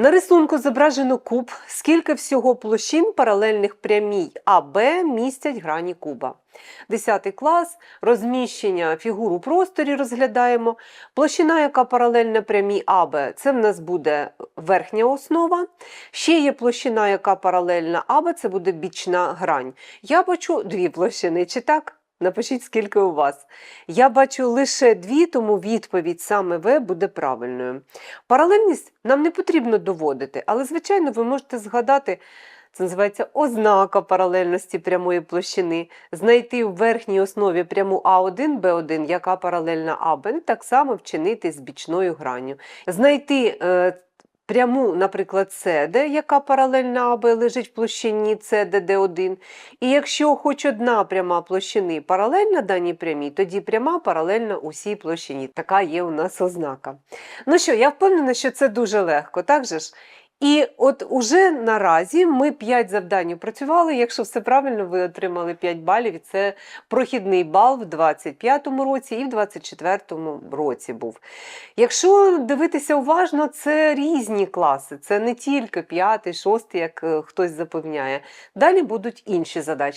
На рисунку зображено куб, скільки всього площин паралельних прямій АБ містять грані куба. 10 клас, розміщення фігур у просторі розглядаємо. Площина, яка паралельна прямій АБ, це в нас буде верхня основа. Ще є площина, яка паралельна АБ, це буде бічна грань. Я бачу дві площини, чи так? Напишіть, скільки у вас. Я бачу лише дві, тому відповідь саме В буде правильною. Паралельність нам не потрібно доводити, але, звичайно, ви можете згадати, це називається ознака паралельності прямої площини, знайти в верхній основі пряму А1, Б1, яка паралельна АБ, так само вчинити з бічною гранню. Знайти е, пряму, наприклад, СД, яка паралельна АБ, лежить в площині СДД1. І якщо хоч одна пряма площини паралельна даній прямій, тоді пряма паралельна усій площині. Така є у нас ознака. Ну що, я впевнена, що це дуже легко, так же ж? І от уже наразі ми 5 завдань опрацювали. Якщо все правильно, ви отримали 5 балів. І це прохідний бал в 25-му році і в 24-му році був. Якщо дивитися уважно, це різні класи, це не тільки 5, 6, як е, хтось запевняє. Далі будуть інші задачі.